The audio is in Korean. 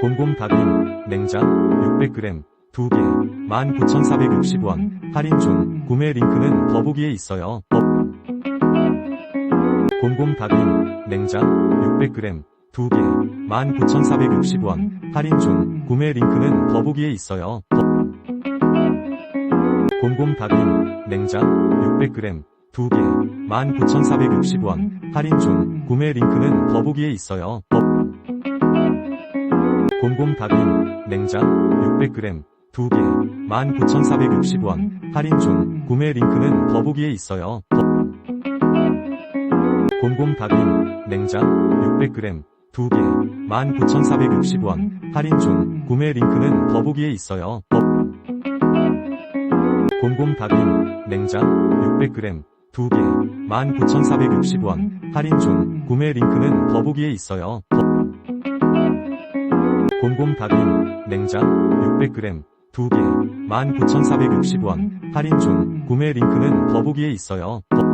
곰곰 닭은 냉장 600g 2개 19,460원 할인 중 구매 링크는 더보기에 있어요. 더- 곰곰 닭은 냉장 600g 2개 19,460원 할인 중 구매 링크는 더보기에 있어요. 더- 곰곰 닭은 냉장 600g 2개 19,460원 할인 중 구매 링크는 더보기에 있어요. 더- 곰곰 닭은 냉장 600g 2개 19,460원 할인 중 구매 링크는 더보기에 있어요. 더- 곰곰 닭은 냉장 600g 2개 19,460원 할인 중 구매 링크는 더보기에 있어요. 더- 곰곰 닭은 냉장 600g 2개 19,460원 할인 중 구매 링크는 더보기에 있어요. 더- 곰곰 닭은 냉장 600g 2개 19,460원 할인 중 구매 링크는 더보기에 있어요. 더-